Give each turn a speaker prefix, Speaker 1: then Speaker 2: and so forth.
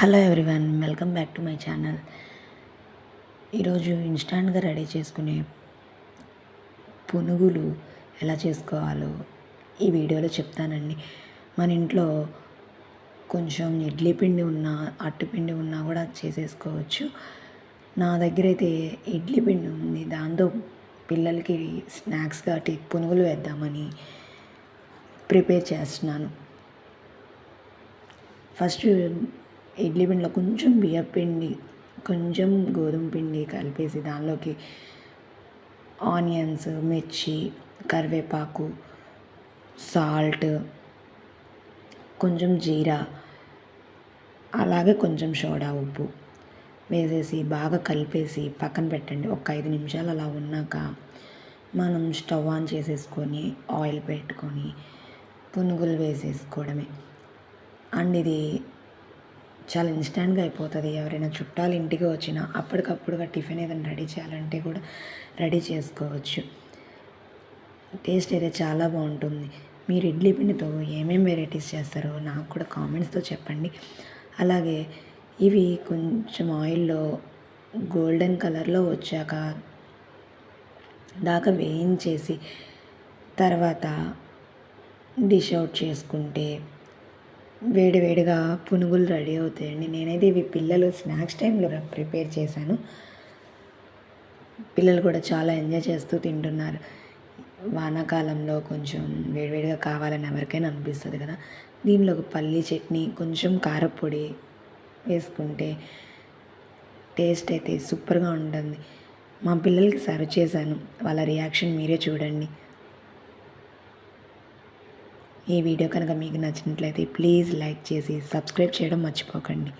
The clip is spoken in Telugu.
Speaker 1: Hello everyone welcome back to my channel. ఈరోజు ఇన్స్టాంట్గా రెడీ చేసుకునే పునుగులు ఎలా చేసుకోవాలో ఈ వీడియోలో చెప్తానండి. మన ఇంట్లో కొంచెం ఇడ్లీ పిండి ఉన్నా అట్టుపిండి ఉన్నా కూడా చేసేసుకోవచ్చు. నా దగ్గర అయితే ఇడ్లీ పిండి ఉంది. దాంతో పిల్లలకి స్నాక్స్ కాబట్టి పునుగులు వేద్దామని ప్రిపేర్ చేస్తున్నాను. ఫస్ట్ ఇడ్లీ పిండిలో కొంచెం బియ్యం పిండి కొంచెం గోధుమ పిండి కలిపేసి దానిలోకి ఆనియన్స్ మిర్చి కరివేపాకు సాల్ట్ కొంచెం జీరా అలాగే కొంచెం సోడా ఉప్పు వేసేసి బాగా కలిపేసి పక్కన పెట్టండి. ఒక ఐదు నిమిషాలు అలా ఉన్నాక మనం స్టవ్ ఆన్ చేసేసుకొని ఆయిల్ పెట్టుకొని పునుగులు వేసేసుకోవడమే. అండ్ ఇది చాలా ఇన్స్టాంట్గా అయిపోతుంది. ఎవరైనా చుట్టాలు ఇంటికి వచ్చినా అప్పటికప్పుడుగా టిఫిన్ ఏదైనా రెడీ చేయాలంటే కూడా రెడీ చేసుకోవచ్చు. టేస్ట్ అయితే చాలా బాగుంటుంది. మీరు ఇడ్లీ పిండితో ఏమేమి వెరైటీస్ చేస్తారో నాకు కూడా కామెంట్స్తో చెప్పండి. అలాగే ఇవి కొంచెం ఆయిల్లో గోల్డెన్ కలర్లో వచ్చాక దాకా వేయించేసి తర్వాత డిష్ అవుట్ చేసుకుంటే వేడివేడిగా పునుగులు రెడీ అవుతాయండి. నేనైతే ఇవి పిల్లలు స్నాక్స్ టైంలో ప్రిపేర్ చేశాను. పిల్లలు కూడా చాలా ఎంజాయ్ చేస్తూ తింటున్నారు. వానాకాలంలో కొంచెం వేడివేడిగా కావాలని ఎవరికైనా అనిపిస్తుంది కదా. దీనిలో ఒక పల్లీ చట్నీ కొంచెం కారపొడి వేసుకుంటే టేస్ట్ అయితే సూపర్గా ఉంటుంది. మా పిల్లలకి సర్వ్ చేశాను. వాళ్ళ రియాక్షన్ మీరే చూడండి. ఈ వీడియో కనుక మీకు నచ్చినట్లయితే ప్లీజ్ లైక్ చేసి సబ్స్క్రైబ్ చేయడం మర్చిపోకండి.